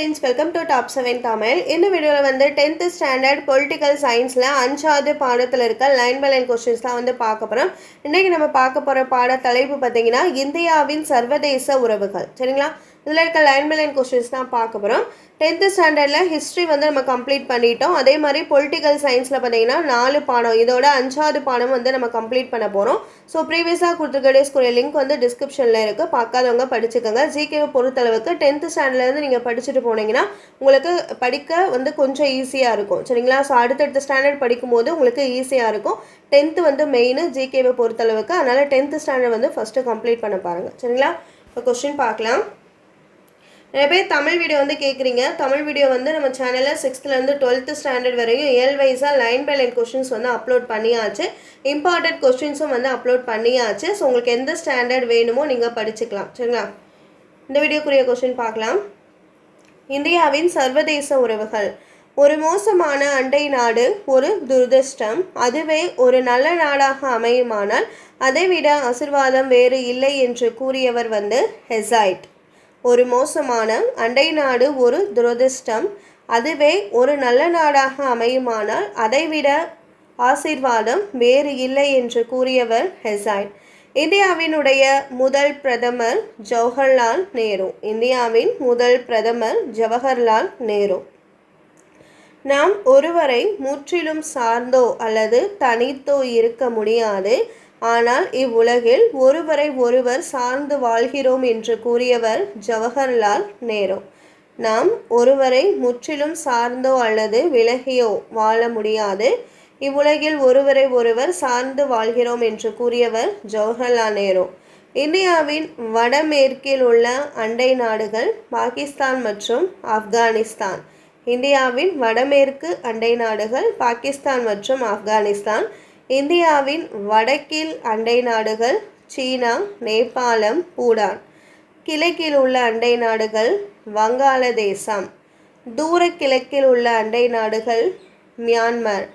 Friends welcome to top seven Tamil இந்த வீடியோவில் வந்து டென்த்து ஸ்டாண்டர்ட் பொலிட்டிக்கல் சயின்ஸில் அஞ்சாவது பாடத்தில் இருக்க லைன் பை லைன் கொஸ்டின்ஸ் தான் வந்து பார்க்க போகிறோம் இன்றைக்கி நம்ம பார்க்க போகிற பாட தலைப்பு பார்த்தீங்கன்னா இந்தியாவின் சர்வதேச உறவுகள். சரிங்களா? இதில் இருக்க லைன் பை லைன் கொஸ்டின்ஸ் தான் பார்க்க போகிறோம் டென்த்து ஸ்டாண்டர்டில் ஹிஸ்ட்ரி வந்து நம்ம கம்ப்ளீட் பண்ணிட்டோம். அதே மாதிரி பொலிட்டிக்கல் சயின்ஸில் பார்த்தீங்கன்னா நாலு பாடம் இதோட அஞ்சாவது பாடம் வந்து நம்ம கம்ப்ளீட் பண்ண போகிறோம் ஸோ ப்ரீவியஸாக கொடுத்துருக்கக்கூடிய லிங்க் வந்து டிஸ்கிரிப்ஷனில் இருக்குது பார்க்காதவங்க படிச்சுக்கோங்க. ஜிகேவை பொறுத்தளவுக்கு டென்த்து ஸ்டாண்டர்ட்லேருந்து நீங்கள் படிச்சுட்டு போனீங்கன்னா உங்களுக்கு படிக்க வந்து கொஞ்சம் ஈஸியாக இருக்கும். சரிங்களா? ஸோ அடுத்தடுத்த ஸ்டாண்டர்ட் படிக்கும்போது உங்களுக்கு ஈஸியாக இருக்கும். டென்த்து வந்து மெயின் ஜிகேவை பொறுத்தளவுக்கு. அதனால் டென்த்து ஸ்டாண்டர்ட் வந்து ஃபஸ்ட்டு கம்ப்ளீட் பண்ண பாருங்கள் சரிங்களா? இப்போ கொஸ்டின் பார்க்கலாம். நிறைய பேர் தமிழ் வீடியோ வந்து கேட்குறீங்க தமிழ் வீடியோ வந்து நம்ம சேனலில் சிக்ஸ்த்துலேருந்து டுவெல்த்து ஸ்டாண்டர்ட் வரையும் ஏல் வைஸாக லைன் பை லைன் கொஷின்ஸ் வந்து அப்லோட் பண்ணியாச்சு. இம்பார்ட்டன்ட் கொஸ்டின்ஸும் வந்து அப்லோட் பண்ணியாச்சு. ஸோ உங்களுக்கு எந்த ஸ்டாண்டர்ட் வேணுமோ நீங்கள் படிச்சுக்கலாம். சரிங்களா? இந்த வீடியோக்குரிய கொஸ்டின் பார்க்கலாம். இந்தியாவின் சர்வதேச உறவுகள். ஒரு மோசமான அண்டை நாடு ஒரு துரதிருஷ்டம். அதுவே ஒரு நல்ல நாடாக அமையுமானால் அதைவிட ஆசிர்வாதம் வேறு இல்லை என்று கூறியவர் வந்து ஹெசைட் ஒரு மோசமான அண்டை நாடு ஒரு துரதிர்ஷ்டம். அதுவே ஒரு நல்ல நாடாக அமையுமானால் அதைவிட ஆசீர்வாதம் வேறு இல்லை என்று கூறியவர் ஹெசைட் இந்தியாவினுடைய முதல் பிரதமர் ஜவஹர்லால் நேரு. இந்தியாவின் முதல் பிரதமர் ஜவஹர்லால் நேரு. நாம் ஒருவரை முற்றிலும் சார்ந்தோ அல்லது தனித்தோ இருக்க முடியாது. ஆனால் இவ்வுலகில் ஒருவரை ஒருவர் சார்ந்து வாழ்கிறோம் என்று கூறியவர் ஜவஹர்லால் நேரு. நாம் ஒருவரை முற்றிலும் சார்ந்தோ அல்லது விலகியோ வாழ முடியாது. இவ்வுலகில் ஒருவரை ஒருவர் சார்ந்து வாழ்கிறோம் என்று கூறியவர் ஜவஹர்லால் நேரு. இந்தியாவின் வடமேற்கில் உள்ள அண்டை நாடுகள் பாகிஸ்தான் மற்றும் ஆப்கானிஸ்தான். இந்தியாவின் வடமேற்கு அண்டை நாடுகள் பாகிஸ்தான் மற்றும் ஆப்கானிஸ்தான். இந்தியாவின் வடக்கில் அண்டை நாடுகள் சீனா நேபாளம் பூடான். கிழக்கில் உள்ள அண்டை நாடுகள் வங்காளதேசம். தூர கிழக்கில் உள்ள அண்டை நாடுகள் மியான்மர்.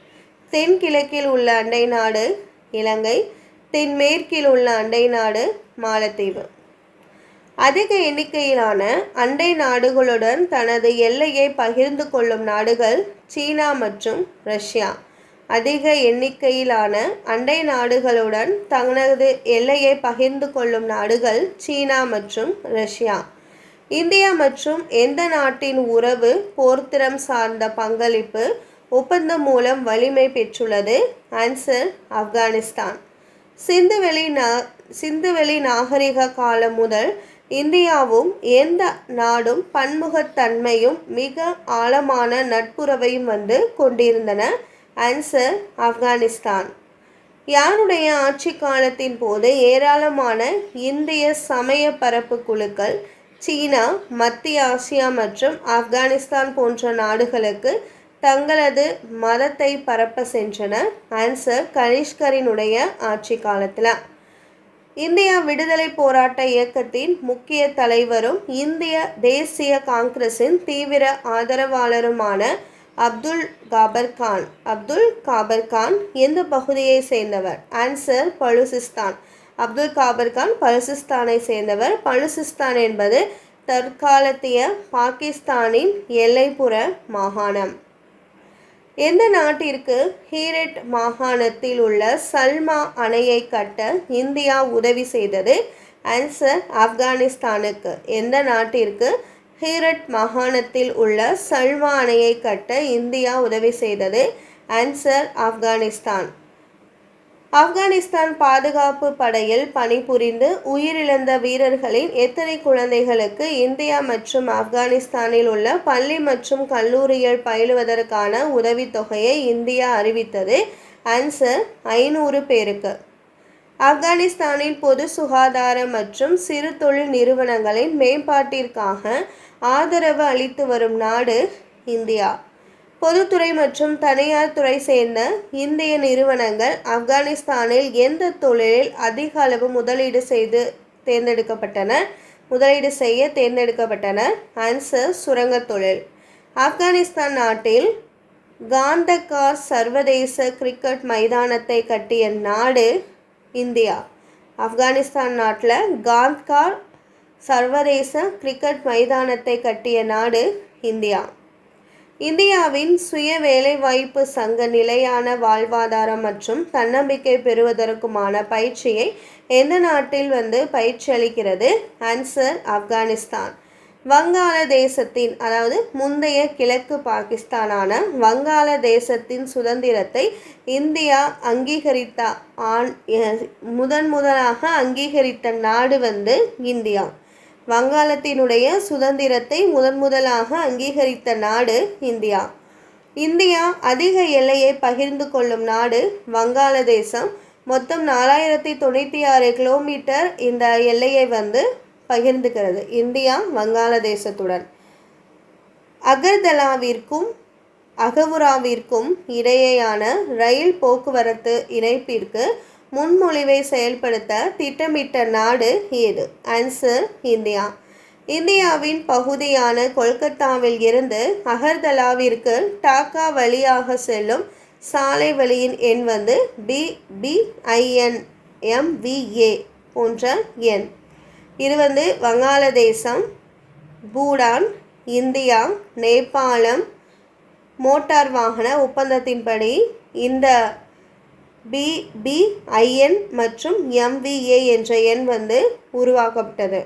தென்கிழக்கில் உள்ள அண்டை நாடு இலங்கை. தென்மேற்கில் உள்ள அண்டை நாடு மாலத்தீவு. அதிக எண்ணிக்கையிலான அண்டை நாடுகளுடன் தனது எல்லையை பகிர்ந்து கொள்ளும் நாடுகள் சீனா மற்றும் ரஷ்யா. அதிக எண்ணிக்கையிலான அண்டை நாடுகளுடன் தனது எல்லையை பகிர்ந்து கொள்ளும் நாடுகள் சீனா மற்றும் ரஷ்யா. இந்தியா மற்றும் எந்த நாட்டின் உறவு போர்த்திறம் சார்ந்த பங்களிப்பு ஒப்பந்தம் மூலம் வலிமை பெற்றுள்ளது? ஆன்சர் ஆப்கானிஸ்தான். சிந்துவெளி நா சிந்துவெளி நாகரிக காலம் முதல் இந்தியாவும் எந்த நாடும் பன்முகத்தன்மையும் மிக ஆழமான நட்புறவையும் வந்து கொண்டிருந்தன. ஆன்சர் ஆப்கானிஸ்தான். யாருடைய ஆட்சி காலத்தின் போது ஏராளமான இந்திய சமய பரப்பு குழுக்கள் சீனா மத்திய ஆசியா மற்றும் ஆப்கானிஸ்தான் போன்ற நாடுகளுக்கு தங்களது மதத்தை பரப்ப சென்றன ஆன்சர் கனிஷ்கரினுடைய ஆட்சி காலத்தில் இந்தியா விடுதலை போராட்ட இயக்கத்தின் முக்கிய தலைவரும் இந்திய தேசிய காங்கிரஸின் தீவிர ஆதரவாளருமான அப்துல் காபர் கான். அப்துல் காபர் கான் எந்த பகுதியை சேர்ந்தவர். ஆன்சர் பலுசிஸ்தான். அப்துல் காபர் கான் பலுசிஸ்தானை சேர்ந்தவர். பலுசிஸ்தான் என்பது தற்காலத்திய பாகிஸ்தானின் எல்லைப்புற மாகாணம். எந்த நாட்டிற்கு ஹீரட் மாகாணத்தில் உள்ள சல்மா அணையை கட்ட இந்தியா உதவி செய்தது? ஆன்சர் ஆப்கானிஸ்தானுக்கு. எந்த நாட்டிற்கு? ஹீரட் மாகாணத்தில் உள்ள சல்மா அணையை கட்ட இந்தியா உதவி செய்தது ஆன்சர் ஆப்கானிஸ்தான். ஆப்கானிஸ்தான் பாதுகாப்பு படையில் பணிபுரிந்து உயிரிழந்த வீரர்களின் எத்தனை குழந்தைகளுக்கு இந்தியா மற்றும் ஆப்கானிஸ்தானில் உள்ள பள்ளி மற்றும் கல்லூரியில் பயிலுவதற்கான உதவித்தொகையை இந்தியா அறிவித்தது ஆன்சர் ஐநூறு பேருக்கு. ஆப்கானிஸ்தானின் பொது சுகாதார மற்றும் சிறு தொழில் நிறுவனங்களின் மேம்பாட்டிற்காக ஆதரவு அளித்து வரும் நாடு இந்தியா. பொதுத்துறை மற்றும் தனியார் துறை சேர்ந்த இந்திய நிறுவனங்கள் ஆப்கானிஸ்தானில் எந்த தொழிலில் அதிக அளவு முதலீடு செய்து தேர்ந்தெடுக்கப்பட்டன? முதலீடு செய்ய தேர்ந்தெடுக்கப்பட்டன. ஆன்சர் சுரங்க தொழில். ஆப்கானிஸ்தான் நாட்டில் காந்தகார் சர்வதேச கிரிக்கெட் மைதானத்தை கட்டிய நாடு இந்தியா. ஆப்கானிஸ்தான் நாட்டில் காந்த்கார் சர்வதேச கிரிக்கெட் மைதானத்தை கட்டிய நாடு இந்தியா. இந்தியாவின் சுய வேலைவாய்ப்பு சங்க நிலையான வாழ்வாதாரம் மற்றும் தன்னம்பிக்கை பெறுவதற்குமான பயிற்சியை எந்த நாட்டில் வந்து பயிற்சி அளிக்கிறது? ஆன்சர் ஆப்கானிஸ்தான். வங்காள தேசத்தின் அதாவது முந்தைய கிழக்கு பாகிஸ்தானான வங்காள தேசத்தின் சுதந்திரத்தை இந்தியா அங்கீகரித்த ஆண் முதன் முதலாக அங்கீகரித்த நாடு வந்து இந்தியா. வங்காளத்தினுடைய சுதந்திரத்தை முதன் முதலாக அங்கீகரித்த நாடு இந்தியா. இந்தியா அதிக எல்லையை பகிர்ந்து கொள்ளும் நாடு வங்காளதேசம் மொத்தம் நாலாயிரத்தி தொண்ணூற்றி ஆறு கிலோமீட்டர் இந்த எல்லையை வந்து பகிர்ந்துக்கிறது இந்தியா வங்காளதேசத்துடன் அகர்தலாவிற்கும் அகவுராவிற்கும் இடையேயான ரயில் போக்குவரத்து இணைப்பிற்கு முன்மொழிவை செயல்படுத்த திட்டமிட்ட நாடு ஏது? Answer India. இந்தியாவின் பகுதியான கொல்கத்தாவில் இருந்து அகர்தலாவிற்கு டாக்கா வழியாக செல்லும் சாலை வழியின் எண் வந்து பி எம்விஏ போன்ற எண். இது வந்து வங்காளதேசம் பூடான் இந்தியா நேபாளம் மோட்டார் வாகன ஒப்பந்தத்தின்படி இந்த பிபிஐஎன் மற்றும் எம்விஏ என்ற எண் வந்து உருவாக்கப்பட்டது.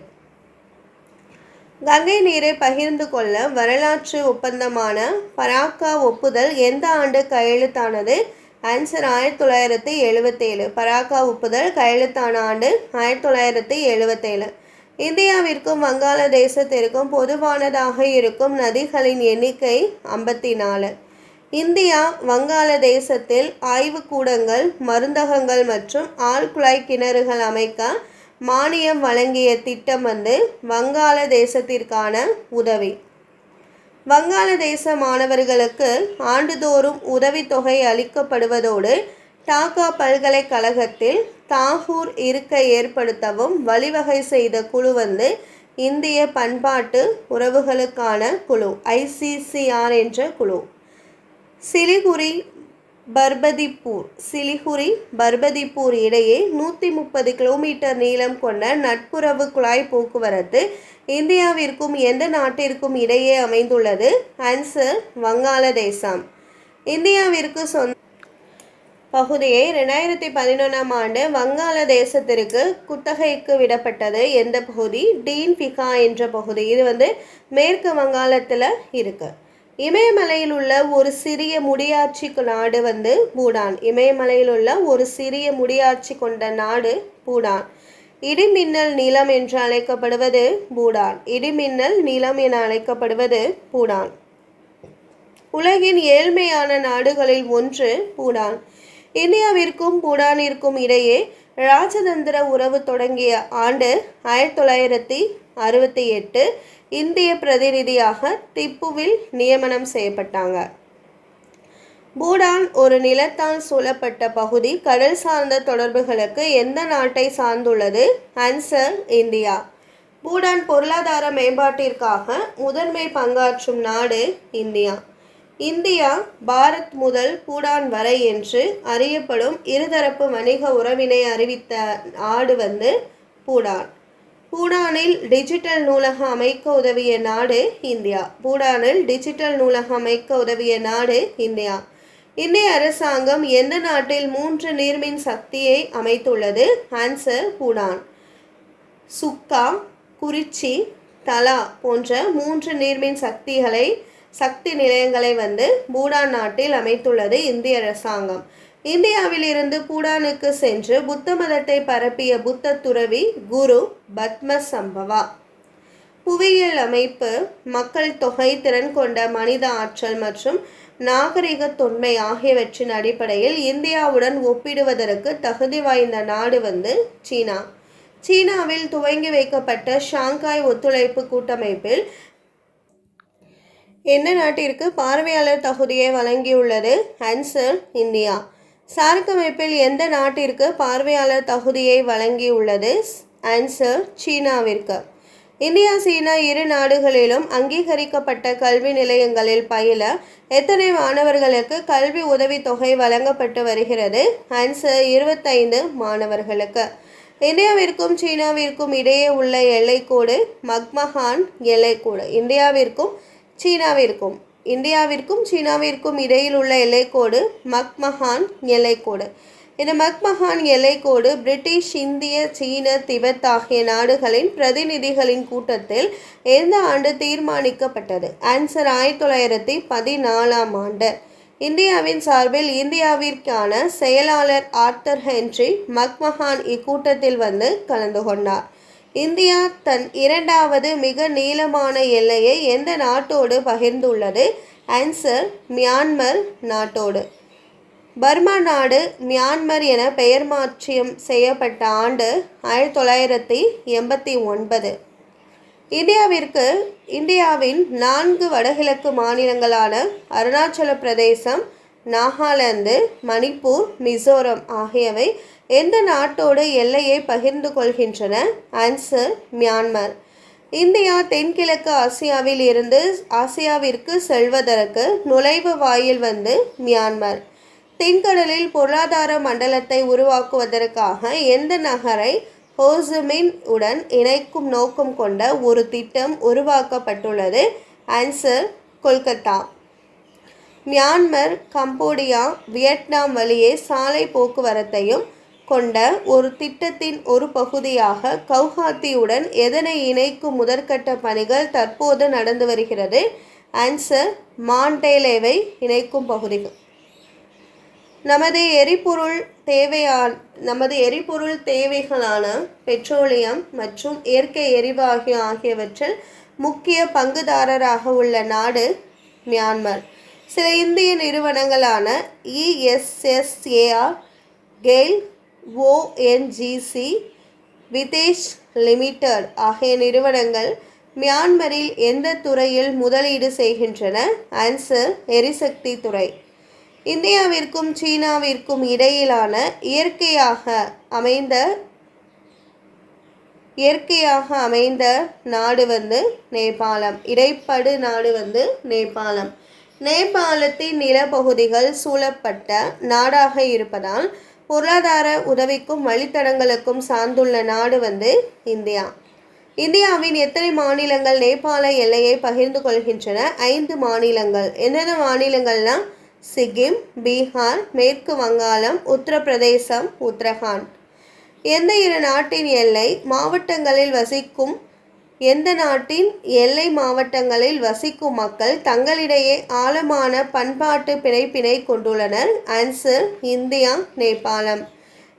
கங்கை நீரை பகிர்ந்து கொள்ள வரலாற்று ஒப்பந்தமான பராக்கா ஒப்புதல் எந்த ஆண்டு கையெழுத்தானது? ஆன்சர் ஆயிரத்தி தொள்ளாயிரத்தி எழுபத்தேழு பராக்கா ஒப்புதல் கையெழுத்தான ஆண்டு ஆயிரத்தி தொள்ளாயிரத்தி எழுபத்தேழு இந்தியாவிற்கும் வங்காளதேசத்திற்கும் பொதுவானதாக இருக்கும் நதிகளின் எண்ணிக்கை ஐம்பத்தி நாலு. இந்தியா வங்காளதேசத்தில் ஆய்வுக்கூடங்கள் மருந்தகங்கள் மற்றும் ஆழ்குழாய் கிணறுகள் அமைக்க மானியம் வழங்கிய திட்டம் வந்து வங்காளதேசத்திற்கான உதவி. வங்காளதேச மாணவர்களுக்கு ஆண்டுதோறும் உதவித்தொகை அளிக்கப்படுவதோடு டாக்கா பல்கலைக்கழகத்தில் தாகூர் இருக்கை ஏற்படுத்தவும் வழிவகை செய்த குழு வந்து இந்திய பண்பாட்டு உறவுகளுக்கான குழு ஐசிசிஆர் என்ற குழு. சிலிகுரி பர்பதிப்பூர் சிலிகுரி பர்பதிப்பூர் இடையே நூற்றி முப்பது கிலோமீட்டர் நீளம் கொண்ட நட்புறவு குழாய் போக்குவரத்து இந்தியாவிற்கும் எந்த நாட்டிற்கும் இடையே அமைந்துள்ளது? ஆன்சர் வங்காளதேசம். இந்தியாவிற்கு சொந்த பகுதியை ரெண்டாயிரத்தி பதினொன்றாம் ஆண்டு வங்காளதேசத்திற்கு குத்தகைக்கு விடப்பட்டது எந்த பகுதி? டீன் பிகா என்ற பகுதி. இது வந்து மேற்கு வங்காளத்தில் இருக்குது இமயமலையில் உள்ள ஒரு சிறிய முடியாட்சி நாடு வந்து பூடான். இமயமலையில் உள்ள ஒரு சிறிய முடியாட்சி கொண்ட நாடு பூடான். இடிமின்னல் நிலம் என்று அழைக்கப்படுவது பூடான். இடிமின்னல் நிலம் என அழைக்கப்படுவது பூடான். உலகின் ஏழ்மையான நாடுகளில் ஒன்று பூடான். இந்தியாவிற்கும் பூடானிற்கும் இடையே ராஜதந்திர உறவு தொடங்கிய ஆண்டு ஆயிரத்தி தொள்ளாயிரத்தி அறுபத்தி எட்டு இந்திய பிரதிநிதியாக திப்புவில் நியமனம் செய்யப்பட்டாங்க. பூடான் ஒரு நிலத்தால் சூழப்பட்ட பகுதி. கடல் சார்ந்த தொடர்புகளுக்கு எந்த நாட்டை சார்ந்துள்ளது? Answer India. பூடான் பொருளாதார மேம்பாட்டிற்காக முதன்மை பங்காற்றும் நாடு இந்தியா. இந்தியா பாரத் முதல் பூடான் வரை என்று அறியப்படும் இருதரப்பு வணிக உறவினை அறிவித்த நாடு வந்து பூடான். பூடானில் டிஜிட்டல் நூலகம் அமைக்க உதவிய நாடு இந்தியா. பூடானில் டிஜிட்டல் நூலகம் அமைக்க உதவிய நாடு இந்தியா. இந்திய அரசாங்கம் எந்த நாட்டில் மூன்று நீர்மின் சக்தியை அமைத்துள்ளது? ஆன்சர் பூடான். சுக்கா குறிச்சி தலா போன்ற மூன்று நீர்மின் சக்திகளை சக்தி நிலையங்களை வந்து பூடான் நாட்டில் அமைத்துள்ளது இந்திய அரசாங்கம். இந்தியாவில் இருந்து பூடானுக்கு சென்று புத்த மதத்தை பரப்பிய புத்த துறவி குரு பத்ம சம்பவா புவியியல் அமைப்பு மக்கள் தொகை திறன் கொண்ட மனித ஆற்றல் மற்றும் நாகரிக தொன்மை ஆகியவற்றின் அடிப்படையில் இந்தியாவுடன் ஒப்பிடுவதற்கு தகுதி வாய்ந்த நாடு வந்து சீனா. சீனாவில் துவங்கி வைக்கப்பட்ட ஷாங்காய் ஒத்துழைப்பு கூட்டமைப்பில் என்ன நாட்டிற்கு பார்வையாளர் தகுதியை வழங்கியுள்ளது? Answer India. சார்க் அமைப்பில் எந்த நாட்டிற்கு பார்வையாளர் தகுதியை வழங்கியுள்ளது? ஆன்சர் சீனாவிற்கு. இந்தியா சீனா இரு நாடுகளிலும் அங்கீகரிக்கப்பட்ட கல்வி நிலையங்களில் பயில எத்தனை மாணவர்களுக்கு கல்வி உதவித்தொகை வழங்கப்பட்டு வருகிறது? ஆன்சர் இருபத்தைந்து மாணவர்களுக்கு. இந்தியாவிற்கும் சீனாவிற்கும் இடையே உள்ள எல்லைக்கோடு மக்மஹான் எல்லைக்கோடு இந்தியாவிற்கும் சீனாவிற்கும். இந்தியாவிற்கும் சீனாவிற்கும் இடையில் உள்ள எல்லைக்கோடு மக்மஹான் எல்லைக்கோடு. இந்த மக்மஹான் எல்லைக்கோடு பிரிட்டிஷ் இந்திய சீன திபெத் ஆகிய நாடுகளின் பிரதிநிதிகளின் கூட்டத்தில் எந்த ஆண்டு தீர்மானிக்கப்பட்டது? ஆன்சர் ஆயிரத்தி தொள்ளாயிரத்தி பதினாலாம் ஆண்டு. இந்தியாவின் சார்பில் இந்தியாவிற்கான செயலாளர் ஆர்த்தர் ஹென்றி மக்மஹான் இக்கூட்டத்தில் வந்து கலந்து கொண்டார். இந்தியா தன் இரண்டாவது மிக நீளமான எல்லையை எந்த நாட்டோடு பகிர்ந்துள்ளது? ஆன்சர் மியான்மர் நாட்டோடு. பர்மா நாடு மியான்மர் என பெயர் மாற்றியம் செய்யப்பட்ட ஆண்டு ஆயிரத்தி தொள்ளாயிரத்தி எண்பத்தி ஒன்பது. இந்தியாவிற்கு இந்தியாவின் நான்கு வடகிழக்கு மாநிலங்களான அருணாச்சல பிரதேசம் நாகாலாந்து மணிப்பூர் மிசோரம் ஆகியவை எந்த நாட்டோடு எல்லையை பகிர்ந்து கொள்கின்றன? ஆன்சர் மியான்மர் இந்தியா தென்கிழக்கு ஆசியாவில் இருந்து ஆசியாவிற்கு செல்வதற்கு நுழைவு வாயில் வந்து மியான்மர் தென்கடலில் பொருளாதார மண்டலத்தை உருவாக்குவதற்காக எந்த நகரை ஹோசுமின் உடன் இணைக்கும் நோக்கம் கொண்ட ஒரு திட்டம் உருவாக்கப்பட்டுள்ளது? Answer Kolkata. Myanmar Cambodia Vietnam வழியே சாலை போக்குவரத்தையும் கொண்ட ஒரு திட்டத்தின் ஒரு பகுதியாக கவுஹாத்தியுடன் எதனை இணைக்கும் முதற்கட்ட பணிகள் தற்போது நடந்து வருகிறது? ஆன்சர் மாண்டேலேவை இணைக்கும் பகுதிகள். நமது எரிபொருள் தேவையான நமது எரிபொருள் தேவைகளான பெட்ரோலியம் மற்றும் இயற்கை எரிவாயு ஆகியவற்றில் முக்கிய பங்குதாரராக உள்ள நாடு மியான்மர். சில இந்திய நிறுவனங்களான இஎஸ்எஸ்ஏஆர் கெயில் ஓஎன்ஜிசி விதேஷ் லிமிடெட் ஆகிய நிறுவனங்கள் மியான்மரில் எந்த துறையில் முதலீடு செய்கின்றன? ஆன்சர் எரிசக்தி துறை. இந்தியாவிற்கும் சீனாவிற்கும் இடையிலான இயற்கையாக அமைந்த இயற்கையாக அமைந்த நாடு வந்து நேபாளம். இடைப்படு நாடு வந்து நேபாளம். நேபாளத்தின் நிலப்பகுதிகள் சூழப்பட்ட நாடாக இருப்பதால் பொருளாதார உதவிக்கும் வழித்தடங்களுக்கும் சார்ந்துள்ள நாடு வந்து இந்தியா. இந்தியாவின் எத்தனை மாநிலங்கள் நேபாள எல்லையை பகிர்ந்து கொள்கின்றன? ஐந்து மாநிலங்கள். என்னென்ன மாநிலங்கள்லாம் சிக்கிம் பீகார் மேற்கு வங்காளம் உத்தரப்பிரதேசம் உத்தரகாண்ட். எந்த இரு நாட்டின் எல்லை? மாவட்டங்களில் வசிக்கும் எந்த நாட்டின் எல்லை மாவட்டங்களில் வசிக்கும் மக்கள் தங்களிடையே ஆழமான பண்பாட்டு பிணைப்பினை கொண்டுள்ளனர்? ஆன்சர் இந்தியா நேபாளம்.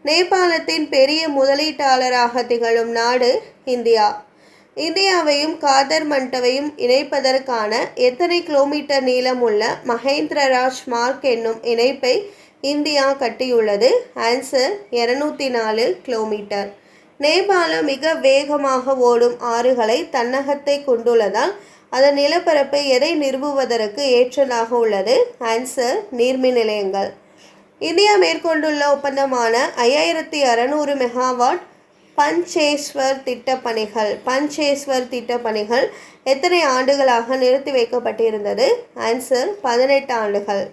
நேபாளத்தின் பெரிய முதலீட்டாளராக திகழும் நாடு இந்தியா. இந்தியாவையும் காதர் மண்டவையும் இணைப்பதற்கான எத்தனை கிலோமீட்டர் நீளமுள்ள மகேந்திரராஜ் மார்க் என்னும் இணைப்பை இந்தியா கட்டியுள்ளது? ஆன்சர் இரநூத்தி நாலு கிலோமீட்டர். நேபாளம் மிக வேகமாக ஓடும் ஆறுகளை தன்னகத்தை கொண்டுள்ளதால் அதன் நிலப்பரப்பை எதை நிறுவுவதற்கு ஏற்றதாக உள்ளது? ஆன்சர் நீர்மின் நிலையங்கள். இந்தியா மேற்கொண்டுள்ள ஒப்பந்தமான ஐயாயிரத்தி அறநூறு மெகாவாட் பஞ்சேஸ்வர் திட்டப்பணிகள். பஞ்சேஸ்வர் திட்டப்பணிகள் எத்தனை ஆண்டுகளாக நிறுத்தி வைக்கப்பட்டிருந்தது? ஆன்சர் பதினெட்டு ஆண்டுகள்.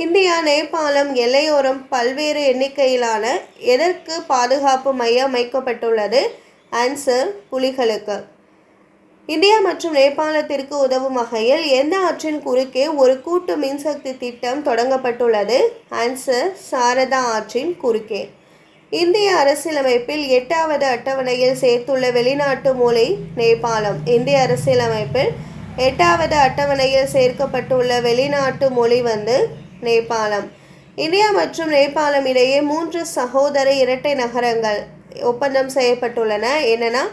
இந்தியா நேபாளம் எல்லையோரம் பல்வேறு எண்ணிக்கையிலான எதற்கு பாதுகாப்பு மையம் அமைக்கப்பட்டுள்ளது? ஆன்சர் புலிகளுக்கு. இந்தியா மற்றும் நேபாளத்திற்கு உதவும் வகையில் எந்த ஆற்றின் குறுக்கே ஒரு கூட்டு மின்சக்தி திட்டம் தொடங்கப்பட்டுள்ளது? ஆன்சர் சாரதா ஆற்றின் குறுக்கே. இந்திய அரசியலமைப்பில் எட்டாவது அட்டவணையில் சேர்த்துள்ள வெளிநாட்டு மொழி நேபாளம். இந்திய அரசியலமைப்பில் எட்டாவது அட்டவணையில் சேர்க்கப்பட்டுள்ள வெளிநாட்டு மொழி வந்து நேபாளம். இந்தியா மற்றும் நேபாளம் இடையே மூன்று சகோதர இரட்டை நகரங்கள் ஒப்பந்தம் செய்யப்பட்டுள்ளன. என்னென்னா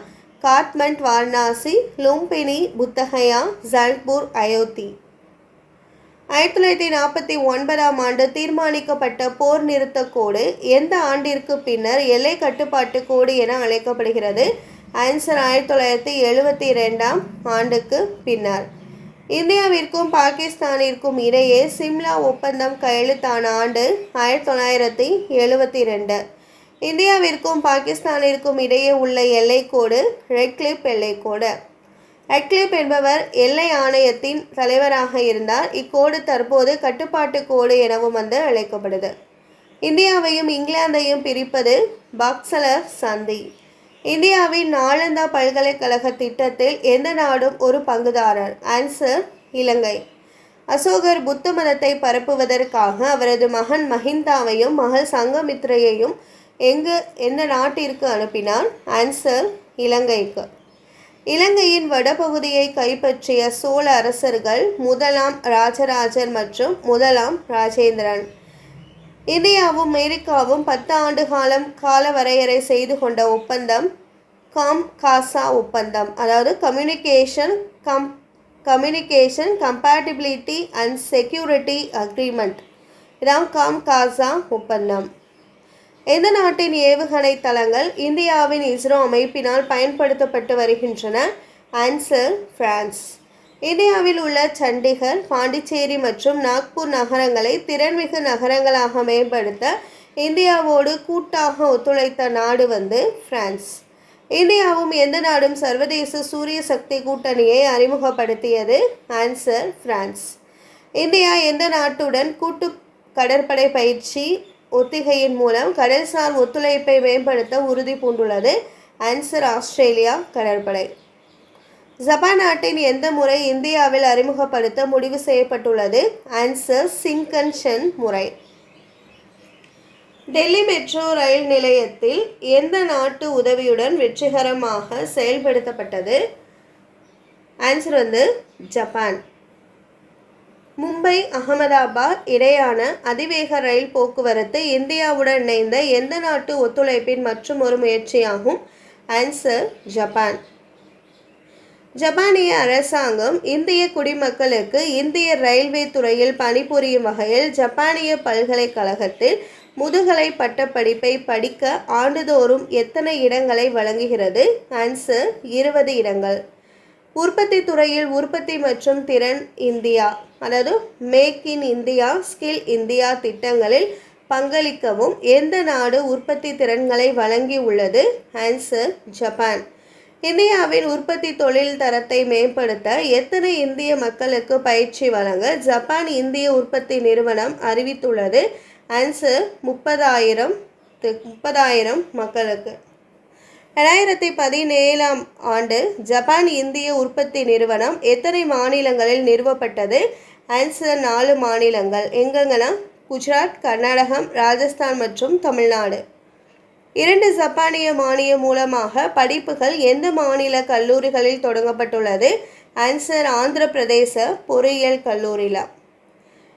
காட்மண்ட் வாரணாசி லும்பினி புத்தகயா ஜல்பூர் அயோத்தி. ஆயிரத்தி தொள்ளாயிரத்தி நாற்பத்தி ஒன்பதாம் ஆண்டு தீர்மானிக்கப்பட்ட போர் நிறுத்த கோடு எந்த ஆண்டிற்கு பின்னர் எல்லை கட்டுப்பாட்டு கோடு என அழைக்கப்படுகிறது? ஆன்சர் ஆயிரத்தி தொள்ளாயிரத்தி எழுபத்தி ரெண்டாம் ஆண்டுக்கு பின்னர். இந்தியாவிற்கும் பாகிஸ்தானிற்கும் இடையே சிம்லா ஒப்பந்தம் கையெழுத்தான ஆண்டு ஆயிரத்தி தொள்ளாயிரத்தி எழுபத்தி ரெண்டு இந்தியாவிற்கும் பாகிஸ்தானிற்கும் இடையே உள்ள எல்லைக்கோடு ரெட்லிப் எல்லைக்கோடு. ரெட்லிப் என்பவர் எல்லை ஆணையத்தின் தலைவராக இருந்தார். இக்கோடு தற்போது கட்டுப்பாட்டு கோடு எனவும் வந்து அழைக்கப்படுது. இந்தியாவையும் இங்கிலாந்தையும் பிரிப்பது பாக்ஸலர் சந்தி. இந்தியாவின் நாளந்தா பல்கலைக்கழக திட்டத்தில் எந்த நாடும் ஒரு பங்குதாரர்? ஆன்சர் இலங்கை. அசோகர் புத்த மதத்தை பரப்புவதற்காக அவரது மகன் மஹிந்தாவையும் மகள் சங்கமித்ரையையும் எங்கு எந்த நாட்டிற்கு அனுப்பினார்? ஆன்சர் இலங்கைக்கு. இலங்கையின் வடபகுதியை கைப்பற்றிய சோழ அரசர்கள் முதலாம் ராஜராஜர் மற்றும் முதலாம் ராஜேந்திரன். இந்தியாவும் அமெரிக்காவும் பத்து ஆண்டு காலம் கால வரையறை செய்து கொண்ட ஒப்பந்தம் காம் காசா ஒப்பந்தம். அதாவது communication cum communication compatibility and security agreement இதான் காம் காசா ஒப்பந்தம். எந்த நாட்டின் ஏவுகணை தளங்கள் இந்தியாவின் இஸ்ரோ அமைப்பினால் பயன்படுத்தப்பட்டு வருகின்றன? ஆன்சர் பிரான்ஸ் இந்தியாவில் உள்ள சண்டிகர் பாண்டிச்சேரி மற்றும் நாக்பூர் நகரங்களை திறன்மிகு நகரங்களாக மேம்படுத்த இந்தியாவோடு கூட்டாக ஒத்துழைத்த நாடு வந்து பிரான்ஸ். இந்தியாவும் எந்த நாடும் சர்வதேச சூரிய சக்தி கூட்டணியை அறிமுகப்படுத்தியது? Answer France. இந்தியா எந்த நாட்டுடன் கூட்டு கடற்படை பயிற்சி ஒத்திகையின் மூலம் கடல்சார் ஒத்துழைப்பை மேம்படுத்த உறுதி பூண்டுள்ளது? ஆன்சர் ஆஸ்திரேலியா கடற்படை. ஜப்பான் நாட்டின் எந்த முறை இந்தியாவில் அறிமுகப்படுத்த முடிவு செய்யப்பட்டுள்ளது? ஆன்சர் சிங்கன்ஷன் முறை. டெல்லி மெட்ரோ ரயில் நிலையத்தில் எந்த நாட்டு உதவியுடன் வெற்றிகரமாக செயல்படுத்தப்பட்டது? ஆன்சர் வந்து ஜப்பான் மும்பை அகமதாபாத் இடையான அதிவேக ரயில் போக்குவரத்து இந்தியாவுடன் இணைந்த எந்த நாட்டு ஒத்துழைப்பின் மற்றும் ஒரு முயற்சியாகும்? ஆன்சர் ஜப்பான் ஜப்பானிய அரசாங்கம் இந்திய குடிமக்களுக்கு இந்திய ரயில்வே துறையில் பணிபுரியும் வகையில் ஜப்பானிய பல்கலைக்கழகத்தில் முதுகலை பட்டப்படிப்பை படிக்க ஆண்டுதோறும் எத்தனை இடங்களை வழங்குகிறது? ஆன்சர் இருபது இடங்கள். உற்பத்தி துறையில் உற்பத்தி மற்றும் திறன் இந்தியா அதாவது make in India skill India திட்டங்களில் பங்களிக்கவும் எந்த நாடு உற்பத்தி திறன்களை வழங்கி உள்ளது ஆன்சர் ஜப்பான் இந்தியாவின் உற்பத்தி தொழில் தரத்தை மேம்படுத்த எத்தனை இந்திய மக்களுக்கு பயிற்சி வழங்க ஜப்பான் இந்திய உற்பத்தி நிறுவனம் அறிவித்துள்ளது? ஆன்சர் முப்பதாயிரம் முப்பதாயிரம் மக்களுக்கு. ரெண்டாயிரத்தி பதினேழாம் ஆண்டு ஜப்பான் இந்திய உற்பத்தி நிறுவனம் எத்தனை மாநிலங்களில் நிறுவப்பட்டது? ஆன்சர் நாலு மாநிலங்கள். எங்கெங்கன்னா குஜராத் கர்நாடகம் ராஜஸ்தான் மற்றும் தமிழ்நாடு. இரண்டு ஜப்பானிய மானியம் மூலமாக படிப்புகள் எந்த மாநில கல்லூரிகளில் தொடங்கப்பட்டுள்ளது? ஆன்சர் ஆந்திர பிரதேச பொறியியல் கல்லூரியில்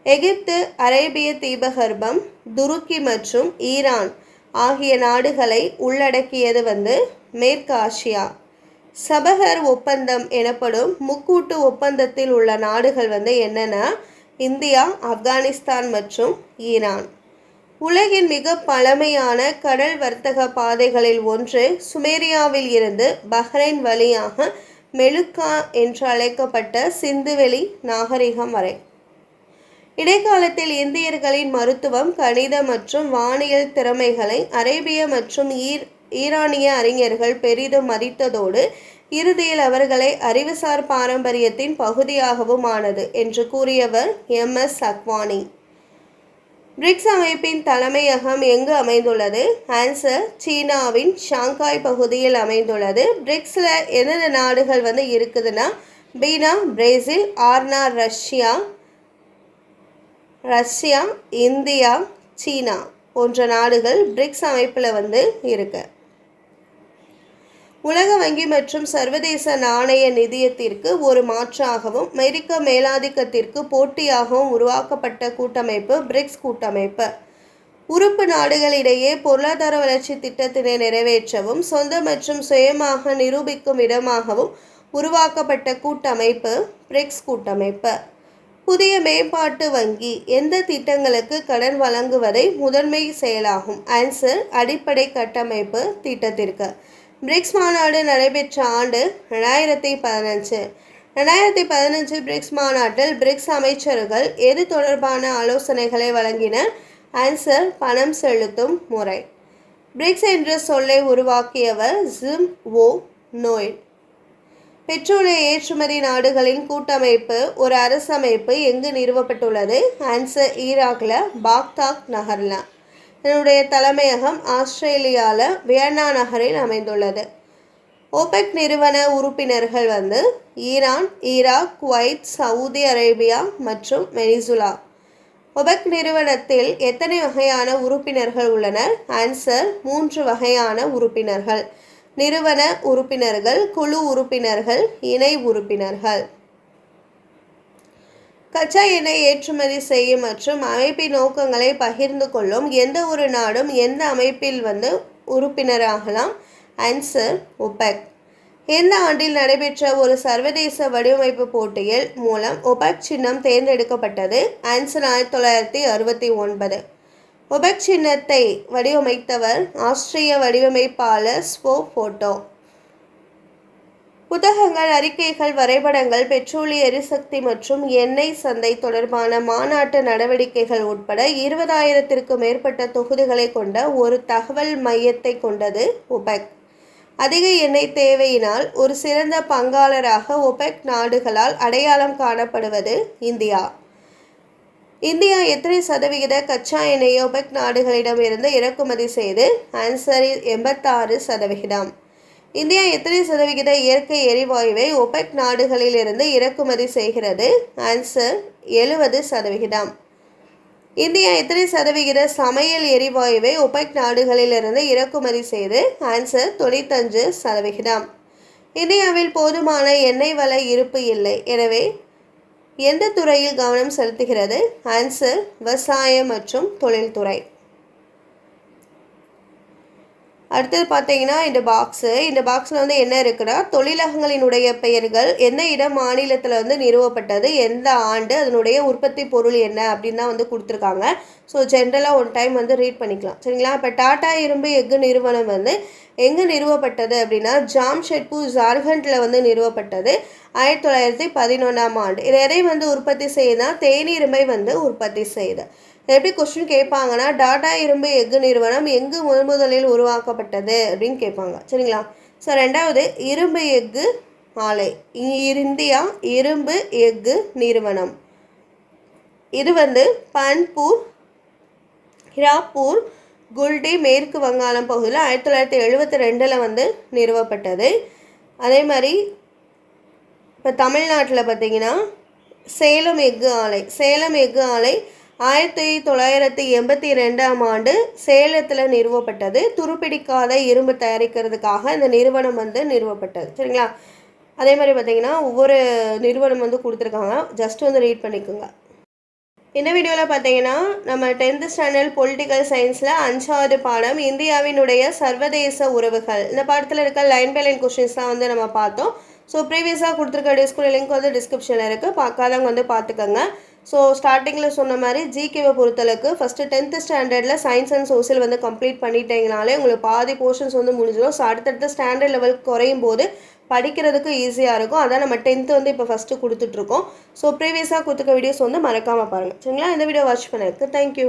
எகிப்து அரேபிய தீபகற்பம் துருக்கி மற்றும் ஈரான் ஆகிய நாடுகளை உள்ளடக்கியது வந்து மேற்கு ஆசியா. சபகர் ஒப்பந்தம் எனப்படும் முக்கூட்டு ஒப்பந்தத்தில் உள்ள நாடுகள் வந்து என்னென்ன இந்தியா ஆப்கானிஸ்தான் மற்றும் ஈரான். உலகின் மிக பழமையான கடல் வர்த்தக பாதைகளில் ஒன்று சுமேரியாவில் இருந்து பஹ்ரைன் வழியாக மெலுக்கா என்று அழைக்கப்பட்ட சிந்துவெளி நாகரிகம் வரை. இடைக்காலத்தில் இந்தியர்களின் மருத்துவம் கணித மற்றும் வானியல் திறமைகளை அரேபிய மற்றும் ஈர் ஈரானிய அறிஞர்கள் பெரிதும் மதித்ததோடு இறுதியில் அவர்களை அறிவுசார் பாரம்பரியத்தின் பகுதியாகவும் ஆனது என்று கூறியவர் எம். எஸ். அக்வானி பிரிக்ஸ் அமைப்பின் தலைமையகம் எங்கு அமைந்துள்ளது? ஆன்சர் சீனாவின் ஷாங்காய் பகுதியில் அமைந்துள்ளது. பிரிக்ஸில் எந்தெந்த நாடுகள் வந்து இருக்குதுன்னா பீனா பிரேசில் ஆர்னா ரஷ்யா ரஷ்யா இந்தியா சீனா போன்ற நாடுகள் பிரிக்ஸ் அமைப்பில் வந்து இருக்குது உலக வங்கி மற்றும் சர்வதேச நாணய நிதியத்திற்கு ஒரு மாற்றாகவும் அமெரிக்க மேலாதிக்கத்திற்கு போட்டியாகவும் உருவாக்கப்பட்ட கூட்டமைப்பு பிரிக்ஸ் கூட்டமைப்பு. உறுப்பு நாடுகளிடையே பொருளாதார வளர்ச்சி திட்டத்தினை நிறைவேற்றவும் சொந்த மற்றும் சுயமாக நிரூபிக்கும் இடமாகவும் உருவாக்கப்பட்ட கூட்டமைப்பு பிரிக்ஸ் கூட்டமைப்பு. புதிய மேம்பாட்டு வங்கி எந்த திட்டங்களுக்கு கடன் வழங்குவதை முதன்மை செயலாகும். ஆன்சர் அடிப்படை கட்டமைப்பு திட்டத்திற்கு. பிரிக்ஸ் மாநாடு நடைபெற்ற ஆண்டு ரெண்டாயிரத்தி பதினஞ்சு. ரெண்டாயிரத்தி பதினஞ்சு பிரிக்ஸ் மாநாட்டில் பிரிக்ஸ் அமைச்சர்கள் எது தொடர்பான ஆலோசனைகளை வழங்கினர் ஆன்சர் பணம் செலுத்தும் முறை. பிரிக்ஸ் என்ற சொல்லை உருவாக்கியவர் ஜிம் ஓ நோய் பெட்ரோலிய ஏற்றுமதி நாடுகளின் கூட்டமைப்பு ஒரு அரசமைப்பு எங்கு நிறுவப்பட்டுள்ளது? ஆன்சர் ஈராக்கில் பாக்தாக் நகரில். இதனுடைய தலைமையகம் ஆஸ்திரேலியாவில் வியன்னா நகரில் அமைந்துள்ளது. ஓபெக் நிறுவன உறுப்பினர்கள் வந்து Iran Iraq Kuwait Saudi Arabia மற்றும் வெனிசுலா. ஒபெக் நிறுவனத்தில் எத்தனை வகையான உறுப்பினர்கள் உள்ளனர்? ஆன்சர் மூன்று வகையான உறுப்பினர்கள். நிறுவன உறுப்பினர்கள் குழு உறுப்பினர்கள் இணை உறுப்பினர்கள். கச்சா எண்ணெய் ஏற்றுமதி செய்யும் மற்றும் அமைப்பின் நோக்கங்களை பகிர்ந்து கொள்ளும் எந்த ஒரு நாடும் எந்த அமைப்பில் வந்து உறுப்பினராகலாம்? ஆன்சர் ஒபெக் எந்த ஆண்டில் நடைபெற்ற ஒரு சர்வதேச வடிவமைப்பு போட்டியில் மூலம் ஒபெக் சின்னம் தேர்ந்தெடுக்கப்பட்டது. ஆன்சர் ஆயிரத்தி தொள்ளாயிரத்தி அறுபத்தி ஒன்பது. ஒபெக் சின்னத்தை வடிவமைத்தவர் ஆஸ்திரிய வடிவமைப்பாளர் ஸ்போ ஃபோட்டோ புத்தகங்கள் அறிக்கைகள் வரைபடங்கள் பெட்ரோலிய எரிசக்தி மற்றும் எண்ணெய் சந்தை தொடர்பான மாநாட்டு நடவடிக்கைகள் உட்பட இருபதாயிரத்திற்கும் மேற்பட்ட தொகுதிகளை கொண்ட ஒரு தகவல் மையத்தை கொண்டது ஒபெக் அதிக எண்ணெய் தேவையினால் ஒரு சிறந்த பங்காளராக ஒபெக் நாடுகளால் அடையாளம் காணப்படுவது இந்தியா. இந்தியா எத்தனை சதவிகித கச்சா எண்ணெய் ஒபெக் நாடுகளிடமிருந்து இறக்குமதி செய்து ஆன்சரில் எண்பத்தாறு சதவிகிதம். இந்தியா எத்தனை சதவிகித இயற்கை எரிவாயுவை ஒபெக் நாடுகளிலிருந்து இறக்குமதி செய்கிறது? ஆன்சர் எழுபது சதவிகிதம். இந்தியா எத்தனை சதவிகித சமையல் எரிவாயுவை ஒபெக் நாடுகளிலிருந்து இறக்குமதி செய்து? ஆன்சர் தொண்ணூத்தஞ்சு சதவிகிதம். இந்தியாவில் போதுமான எண்ணெய் வள இருப்பு இல்லை. எனவே எந்த துறையில் கவனம் செலுத்துகிறது? ஆன்சர் விவசாயம் மற்றும் தொழில்துறை. அடுத்தது பார்த்தீங்கன்னா இந்த பாக்ஸு இந்த பாக்ஸில் வந்து என்ன இருக்குன்னா தொழிலகங்களினுடைய பெயர்கள் என்ன இடம் மாநிலத்தில் வந்து நிறுவப்பட்டது எந்த ஆண்டு அதனுடைய உற்பத்தி பொருள் என்ன அப்படின்னு தான் வந்து கொடுத்துருக்காங்க. ஸோ ஜென்ரலாக ஒன் டைம் வந்து ரீட் பண்ணிக்கலாம். சரிங்களா? இப்போ டாடா இரும்பு எஃகு நிறுவனம் வந்து எங்கே நிறுவப்பட்டது அப்படின்னா ஜாம்ஷெட்பூர் ஜார்க்கண்டில் வந்து நிறுவப்பட்டது ஆயிரத்தி தொள்ளாயிரத்தி பதினொன்றாம் ஆண்டு. இதை எதை வந்து உற்பத்தி செய்யுதுன்னா தேனீரும்பை வந்து உற்பத்தி செய்யுது. எப்படி கொஸ்டின் கேட்பாங்கன்னா டாடா இரும்பு எஃகு நிறுவனம் எங்கு முதன் முதலில் உருவாக்கப்பட்டது அப்படின்னு கேட்பாங்க. சரிங்களா? ஸோ ரெண்டாவது இரும்பு எஃகு ஆலை. இந்தியா இரும்பு எஃகு நிறுவனம். இது வந்து பன்பூர் ஹிராப்பூர் குல்டி மேற்கு வங்காளம் பகுதியில் ஆயிரத்தி தொள்ளாயிரத்தி எழுபத்தி ரெண்டில் வந்து நிறுவப்பட்டது. அதே மாதிரி இப்போ தமிழ்நாட்டில் பார்த்தீங்கன்னா சேலம் எஃகு ஆலை. சேலம் எஃகு ஆலை ஆயிரத்தி தொள்ளாயிரத்தி எண்பத்தி ரெண்டாம் ஆண்டு சேலத்தில் நிறுவப்பட்டது. துருப்பிடிக்காத இரும்பு தயாரிக்கிறதுக்காக இந்த நிறுவனம் வந்து நிறுவப்பட்டது. சரிங்களா? அதே மாதிரி பார்த்தீங்கன்னா ஒவ்வொரு நிறுவனம் வந்து கொடுத்துருக்காங்க. ஜஸ்ட் வந்து ரீட் பண்ணிக்கோங்க. இந்த வீடியோவில் பார்த்தீங்கன்னா நம்ம டென்த்து ஸ்டாண்டர்ட் பொலிட்டிக்கல் சயின்ஸில் அஞ்சாவது பாடம் இந்தியாவினுடைய சர்வதேச உறவுகள். இந்த பாடத்தில் இருக்க லைன் பை லைன் கொஷின்ஸ் தான் வந்து நம்ம பார்த்தோம். ஸோ ப்ரீவியஸாக கொடுத்துருக்க டிஸ்கூல் லிங்க் வந்து டிஸ்கிரிப்ஷனில் இருக்குது பார்க்காதவங்க வந்து பார்த்துக்கோங்க. ஸோ ஸ்டார்டிங்கில் சொன்ன மாதிரி ஜிகேவை பொறுத்தளவுக்கு ஃபஸ்ட்டு டென்த்து ஸ்டாண்டர்டில் சயின்ஸ் அண்ட் சோசியல் வந்து கம்ப்ளீட் பண்ணிட்டீங்கனாலே உங்களுக்கு பாதி போர்ஷன்ஸ் வந்து முடிஞ்சிடும். ஸோ அடுத்தடுத்த ஸ்டாண்டர்ட் லெவல் குறையும் போது படிக்கிறதுக்கு ஈஸியாக இருக்கும். அதான் நம்ம டென்த்து வந்து இப்போ ஃபஸ்ட்டு கொடுத்துட்ருக்கோம் ஸோ ப்ரீவியஸாக கொடுத்துக்க வீடியோஸ் வந்து மறக்காமல் பாருங்கள் சரிங்களா? இந்த வீடியோ வாட்ச் பண்ணதுக்கு தேங்க்யூ